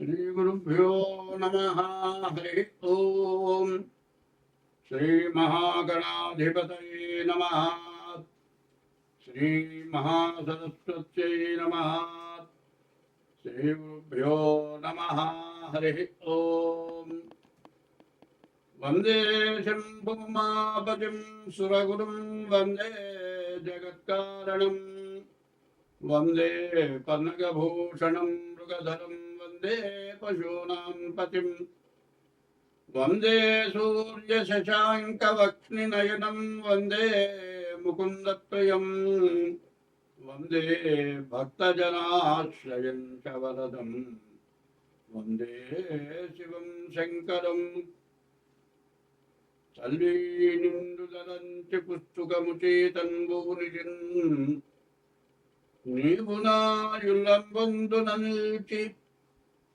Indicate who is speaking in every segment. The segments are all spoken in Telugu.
Speaker 1: శ్రీగురుభ్యో నమ హరి ఓం శ్రీమహాగణాధిపతయే నమ శ్రీమహాసరస్వత్యై నమ శ్రీగురుభ్యో నమ హరి ఓం వందే శంభుమాపతిం సురగురుం వందే జగత్కారణం వందే పన్నగభూషణం మృగధరం वन्दे पशूनां पतिं वन्दे सूर्यशशाङ्कवक्ष्णिनयनं वन्दे मुकुन्दप्रियं वन्दे भक्तजनाश्रयं च वरदं वन्दे शिवं शङ्करम् తల్లి నిండుదలంచి పుస్తుకముచే తన్బూనిజిన్ నీవు నాయుల్లంబొందున నిల్చి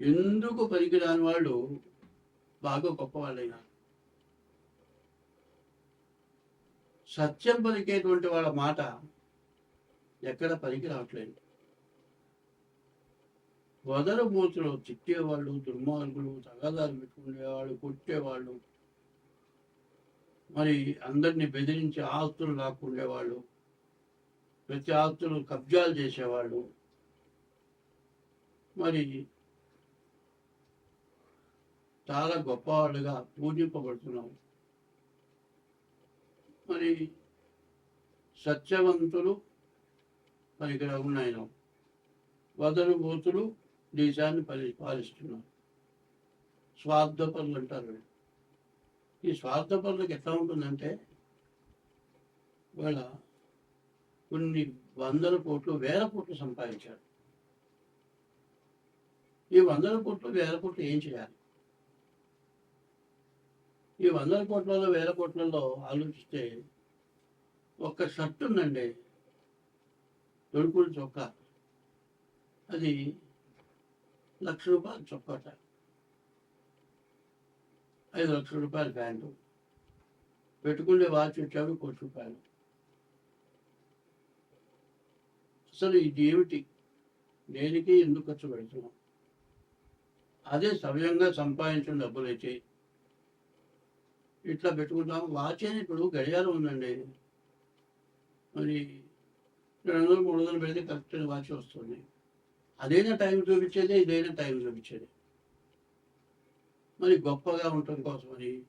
Speaker 1: ఎందుకు పనికిరాని వాళ్ళు బాగా గొప్పవాళ్ళైనారు సత్యం పలికేటువంటి వాళ్ళ మాట ఎక్కడ పనికి రావట్లేదు. వదల మూతులు తిట్టేవాళ్ళు దుర్మార్గులు తగాదాలు పెట్టుకునేవాళ్ళు కొట్టేవాళ్ళు మరి అందరినీ బెదిరించి ఆస్తులు లాక్కుండేవాళ్ళు ప్రతి ఆస్తులు కబ్జాలు చేసేవాళ్ళు మరి చాలా గొప్పవాళ్ళుగా పూజింపబడుతున్నాం మరి సత్యవంతులు మరి ఇక్కడ ఉన్నాయి. వదలు బూతులు దేశాన్ని పరి పాలిస్తున్నారు. స్వార్థపరులు అంటారు ఈ స్వార్థ పనులకు ఎట్లా ఉంటుందంటే వాళ్ళ కొన్ని వందల కోట్లు వేల కోట్లు సంపాదించారు. ఈ వందల కోట్లు వేల కోట్లు ఏం చేయాలి? ఈ వందల కోట్లలో వేల కోట్లలో ఆలోచిస్తే ఒక్క షర్ట్ ఉందండి. దొడుకులు చొక్కా. అది లక్ష రూపాయలు చొక్కట. ఐదు లక్షల రూపాయల ప్యాంటు. పెట్టుకునే వాచ్ వచ్చాడు కోటి రూపాయలు. అసలు ఇది ఏమిటి దేనికి ఎందుకు ఖర్చు పెడుతున్నాం? అదే సవ్యంగా సంపాదించిన డబ్బులు అయితే ఇట్లా పెట్టుకుంటాం వాచ్ అని ఇప్పుడు గడియారం ఉందండి. మరి రెండు వందలు మూడు వందలు పెడితే కరెక్ట్ వాచ్ వస్తుంది. అదైనా టైం చూపించేది ఇదైనా టైం చూపించేది. మరి గొప్పగా ఉండటం కోసమని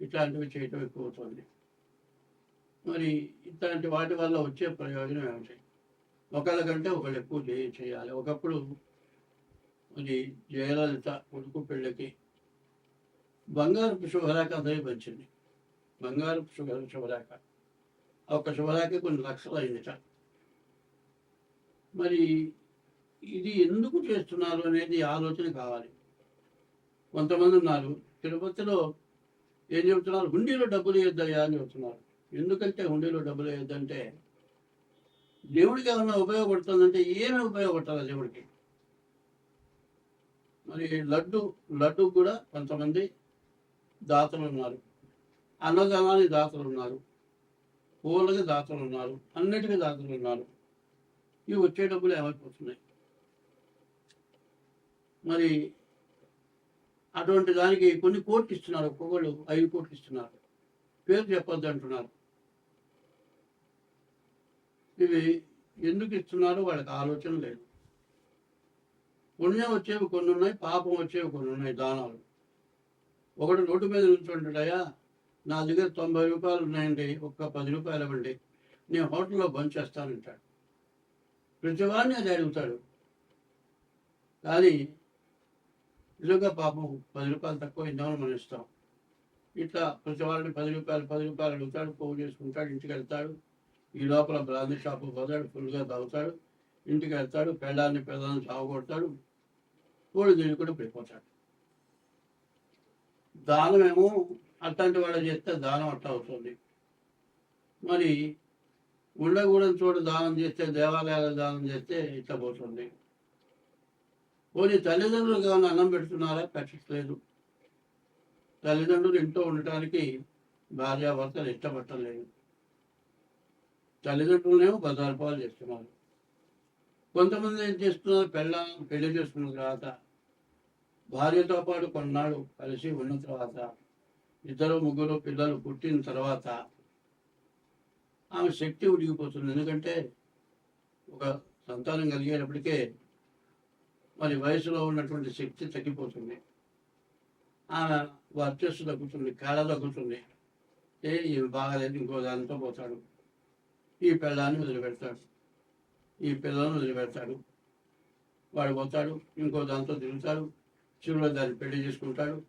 Speaker 1: ఇట్లాంటివి చేయటం ఎక్కువ అవుతుంది మరి ఇట్లాంటి వాటి వల్ల వచ్చే ప్రయోజనం ఏమిటి? ఒకళ్ళకంటే ఒకళ్ళు ఎక్కువ చేయాలి. ఒకప్పుడు మరి జయలలిత కొడుకు పెళ్ళకి బంగారపు శుభరేఖ అదే బంగారపు శుభ శుభరేఖ ఆ ఒక్క శుభరేఖ కొన్ని లక్షలు అయిందిట. మరి ఇది ఎందుకు చేస్తున్నారు అనేది ఆలోచన కావాలి. కొంతమంది ఉన్నారు తిరుపతిలో ఏం చెబుతున్నారు? హుండీలో డబ్బులు వేయొద్దయ్యా అని చెబుతున్నారు. ఎందుకంటే హుండీలో డబ్బులు వేయొద్దంటే దేవుడికి ఏమైనా ఉపయోగపడుతుందంటే ఏమి ఉపయోగపడుతుంది దేవుడికి? మరి లడ్డు లడ్డు కూడా కొంతమంది దాతలు ఉన్నారు అన్నదానానికి దాతలు ఉన్నారు పూలకి దాతలు ఉన్నారు అన్నిటికీ దాతలు ఉన్నారు ఇవి వచ్చే డబ్బులు ఏమైపోతున్నాయి? మరి అటువంటి దానికి కొన్ని కోట్లు ఇస్తున్నారు. ఒక్కొక్కళ్ళు ఐదు కోట్లు ఇస్తున్నారు. పేరు చెప్పొద్దు అంటున్నారు. ఇవి ఎందుకు ఇస్తున్నారో? వాళ్ళకి ఆలోచన లేదు. పుణ్యం వచ్చేవి కొన్ని ఉన్నాయి పాపం వచ్చేవి కొన్ని ఉన్నాయి దానాలు. ఒకడు రోడ్డు మీద నుంచుంటాడయా నా దగ్గర తొంభై రూపాయలు ఉన్నాయండి ఒక్క పది రూపాయలు ఇవ్వండి నేను హోటల్లో బంద్ చేస్తానంటాడు. ప్రతివాడిని అది అడుగుతాడు. కానీ నిజంగా పాపం పది రూపాయలు తక్కువ ఇందామని మనం ఇస్తాం. ఇట్లా ప్రతి వాళ్ళని పది రూపాయలు పది రూపాయలు అడుగుతాడు పోగు చేసుకుంటాడు ఇంటికి వెళ్తాడు. ఈ లోపల బ్రాందీ షాపు పోతాడు ఫుల్గా తాగుతాడు ఇంటికి వెళ్తాడు పెళ్ళాన్ని పెళ్ళాన్ని సాగు కొడతాడు కోడి కూడా పడిపోతాడు. దానమేమో అట్లాంటి వాళ్ళు చేస్తే దానం అట్లా అవుతుంది. మరి ఉండకూడని చోట దానం చేస్తే దేవాలయాల దానం చేస్తే ఇట్లా పోతుంది. పోనీ తల్లిదండ్రులకు ఏమైనా అన్నం పెడుతున్నారా? పెట్టట్లేదు. తల్లిదండ్రులు ఇంట్లో ఉండటానికి భార్యాభర్తలు ఇష్టపట్టలేదు తల్లిదండ్రులనేమో బజార్పాలు చేస్తున్నారు. కొంతమంది ఏం చేస్తున్నారు? పెళ్ళ పెళ్ళి చేసుకున్న తర్వాత భార్యతో పాటు కొన్నాళ్ళు కలిసి ఉన్న తర్వాత ఇద్దరు ముగ్గురు పిల్లలు పుట్టిన తర్వాత ఆమె శక్తి ఉడిగిపోతుంది. ఎందుకంటే ఒక సంతానం కలిగేటప్పటికే మరి వయసులో ఉన్నటువంటి శక్తి తగ్గిపోతుంది. ఆమె వర్చస్సు తగ్గుతుంది కళ తగ్గుతుంది. ఏ ఇవి బాగాలేదు ఇంకో దానితో పోతాడు. ఈ పిల్లాన్ని వదిలిపెడతాడు. ఈ పిల్లలను వదిలిపెడతాడు. వాడు పోతాడు ఇంకో దాంతో తిరుగుతాడు చివరిలో దాన్ని పెళ్ళి చేసుకుంటాడు.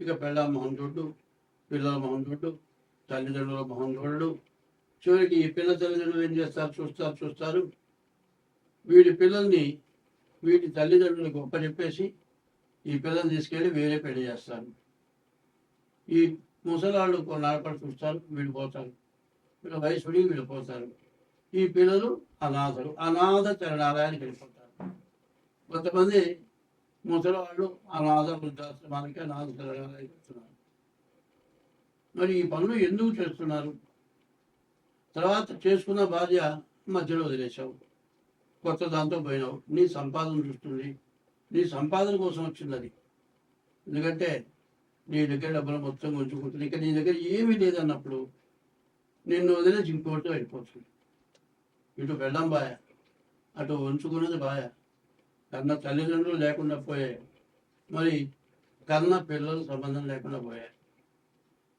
Speaker 1: ఇక పెళ్ళ మొహం చూడు పిల్లల మొహం చూడు తల్లిదండ్రుల మొహం చూడడు చివరికి ఈ పిల్ల తల్లిదండ్రులు ఏం చేస్తారు? చూస్తారు చూస్తారు. వీడి పిల్లల్ని వీటి తల్లిదండ్రులకు గొప్ప చెప్పేసి ఈ పిల్లల్ని తీసుకెళ్ళి వేరే పెళ్ళి చేస్తారు. ఈ ముసలాళ్ళు కొన్నాళ్ళపడి చూస్తారు వీళ్ళు పోతారు వీళ్ళ వయసు వీళ్ళు పోతారు ఈ పిల్లలు అనాథలు. అనాథ చరణాలయానికి వెళ్ళిపోతారు. కొంతమంది ముసలివాళ్ళు అనాథ వృద్ధాశ్రమానికి అనాథ చరణాలయానికి మరి ఈ పనులు ఎందుకు చేస్తున్నారు? తర్వాత చేసుకున్న భార్య మధ్యలో వదిలేశావు. కొత్త దాంతో పోయినావు. నీ సంపాదన చూస్తుంది. నీ సంపాదన కోసం వచ్చింది అది. ఎందుకంటే నీ దగ్గర డబ్బులు మొత్తం ఉంచుకుంటుంది ఇక నీ దగ్గర ఏమీ లేదన్నప్పుడు నిన్ను వదిలేసి ఇంకోటితో వెళ్ళిపోతుంది. ఇటు వెళ్ళం బాయ అటు ఉంచుకున్నది బాయా. కన్న తల్లిదండ్రులు లేకుండా పోయాయి మరి కన్న పిల్లలు సంబంధం లేకుండా పోయాయి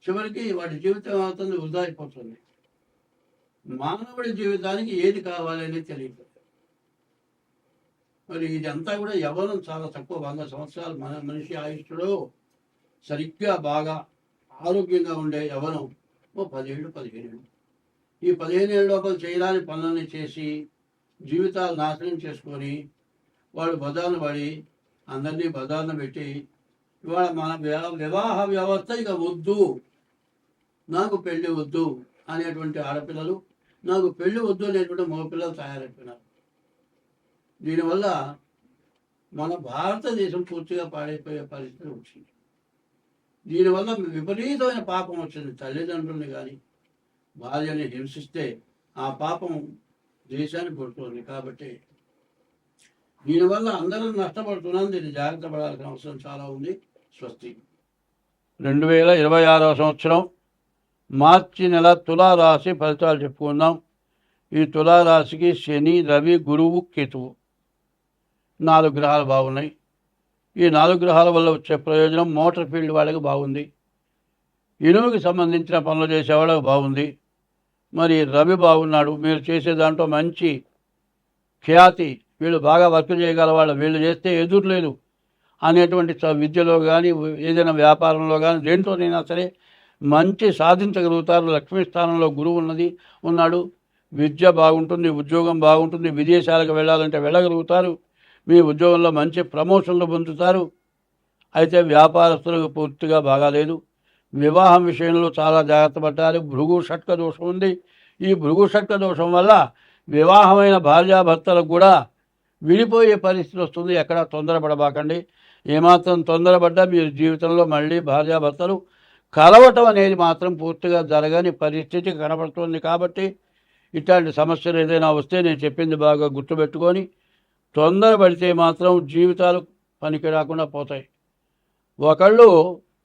Speaker 1: చివరికి వాటి జీవితం అవుతుంది వృధాయిపోతుంది మానవుడి జీవితానికి ఏది కావాలని తెలియదు. మరి ఇదంతా కూడా యవ్వనం చాలా తక్కువ వంద సంవత్సరాలు మన మనిషి ఆయుష్లో సరిగ్గా బాగా ఆరోగ్యంగా ఉండే యవ్వనం ఓ పదిహేడు పదిహేను ఏళ్ళు ఈ పదిహేను ఏళ్ళ లోపల చేయడానికి పనులని చేసి జీవితాలు నాశనం చేసుకొని వాళ్ళు బదాన పడి అందరినీ బదాన పెట్టి ఇవాళ మన వివాహ వ్యవస్థ ఇక వద్దు. నాకు పెళ్ళి వద్దు అనేటువంటి ఆడపిల్లలు నాకు పెళ్ళి వద్దు అనేటువంటి మగపిల్లలు తయారైపోయినారు. దీనివల్ల మన భారతదేశం పూర్తిగా పాడైపోయే పరిస్థితి వచ్చింది. దీనివల్ల విపరీతమైన పాపం వచ్చింది తల్లిదండ్రుల్ని కానీ భార్యని హింసిస్తే ఆ పాపం దేశాన్ని పుడుతుంది కాబట్టి దీనివల్ల అందరం నష్టపడుతున్నాం. దీన్ని జాగ్రత్త పడాల్సిన అవసరం చాలా ఉంది. స్వస్తి. రెండు వేల ఇరవై ఆరవ సంవత్సరం మార్చి నెల తులారాశి ఫలితాలు చెప్పుకుందాం. ఈ తులారాశికి శని రవి గురువు కేతువు నాలుగు గ్రహాలు బాగున్నాయి. ఈ నాలుగు గ్రహాల వల్ల వచ్చే ప్రయోజనం మోటార్ ఫీల్డ్ వాళ్ళకి బాగుంది. ఇనుముకి సంబంధించిన పనులు చేసే వాళ్ళకి బాగుంది. మరి రవి బాగున్నాడు. మీరు చేసే దాంట్లో మంచి ఖ్యాతి వీళ్ళు బాగా వర్క్ చేయగల వాళ్ళు వీళ్ళు చేస్తే ఎదురు లేదు అనేటువంటి విద్యలో కానీ ఏదైనా వ్యాపారంలో కానీ దేంట్లోనైనా సరే మంచి సాధించగలుగుతారు. లక్ష్మీ స్థానంలో గురువు ఉన్నది ఉన్నాడు. విద్య బాగుంటుంది ఉద్యోగం బాగుంటుంది. విదేశాలకు వెళ్ళాలంటే వెళ్ళగలుగుతారు. మీ ఉద్యోగంలో మంచి ప్రమోషన్లు పొందుతారు. అయితే వ్యాపారస్తులకు పూర్తిగా బాగాలేదు. వివాహం విషయంలో చాలా జాగ్రత్త పడ్డారు భృగు షట్క దోషం ఉంది. ఈ భృగు షట్క దోషం వల్ల వివాహమైన భార్యాభర్తలకు కూడా విడిపోయే పరిస్థితి వస్తుంది. ఎక్కడ తొందరపడబాకండి. ఏమాత్రం తొందరపడ్డా మీరు జీవితంలో మళ్ళీ భార్యాభర్తలు కలవటం అనేది మాత్రం పూర్తిగా జరగని పరిస్థితి కనపడుతుంది. కాబట్టి ఇట్లాంటి సమస్యలు ఏదైనా వస్తే నేను చెప్పింది బాగా గుర్తుపెట్టుకొని తొందరపడితే మాత్రం జీవితాలు పనికి రాకుండా పోతాయి. ఒకళ్ళు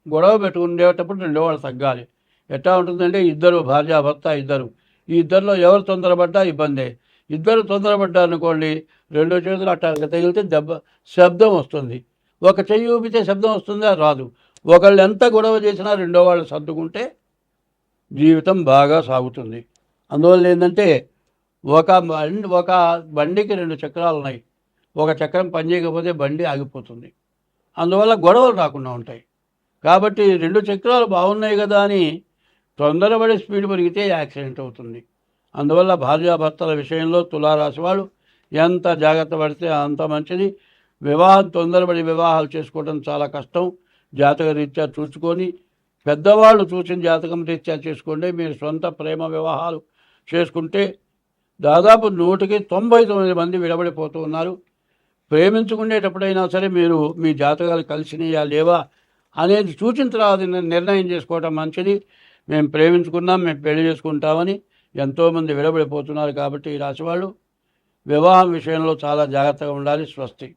Speaker 1: గొడవ పెట్టుకునేటప్పుడు రెండో వాళ్ళు తగ్గాలి. ఎట్లా ఉంటుందంటే ఇద్దరు భార్యాభర్త ఇద్దరు. ఈ ఇద్దరిలో ఎవరు తొందరపడ్డా ఇబ్బందే. ఇద్దరు తొందరపడ్డారనుకోండి రెండో చేతులు అట్లా తగిలితే దెబ్బ శబ్దం వస్తుంది. ఒక చెయ్యి ఊపితే శబ్దం వస్తుందా? రాదు. ఒకళ్ళు ఎంత గొడవ చేసినా రెండో వాళ్ళు సర్దుకుంటే జీవితం బాగా సాగుతుంది. అందువల్ల ఏంటంటే ఒక బండి ఒక బండికి రెండు చక్రాలు ఉన్నాయి. ఒక చక్రం పనిచేయకపోతే బండి ఆగిపోతుంది. అందువల్ల గొడవలు రాకుండా ఉంటాయి. కాబట్టి రెండు చక్రాలు బాగున్నాయి కదా అని తొందరపడి స్పీడ్ పెరిగితే యాక్సిడెంట్ అవుతుంది. అందువల్ల భార్యాభర్తల విషయంలో తులారాశి వాళ్ళు ఎంత జాగ్రత్త పడితే అంత మంచిది. వివాహం తొందరపడి వివాహాలు చేసుకోవడం చాలా కష్టం. జాతక రీత్యా చూసుకొని పెద్దవాళ్ళు చూసిన జాతకం రీత్యా చేసుకోండి. మీరు సొంత ప్రేమ వివాహాలు చేసుకుంటే దాదాపు నూటికి తొంభై తొమ్మిది మంది విడబడిపోతూ ఉన్నారు. ప్రేమించుకునేటప్పుడైనా సరే మీరు మీ జాతకాలు కలిసినయా లేవా అనేది చూసిన తర్వాత నిర్ణయం చేసుకోవటం మంచిది. మేము ప్రేమించుకున్నాం మేము పెళ్ళి చేసుకుంటామని ఎంతోమంది విడబడిపోతున్నారు కాబట్టి ఈ రాశి వాళ్ళు వివాహం విషయంలో చాలా జాగ్రత్తగా ఉండాలి స్వస్తి.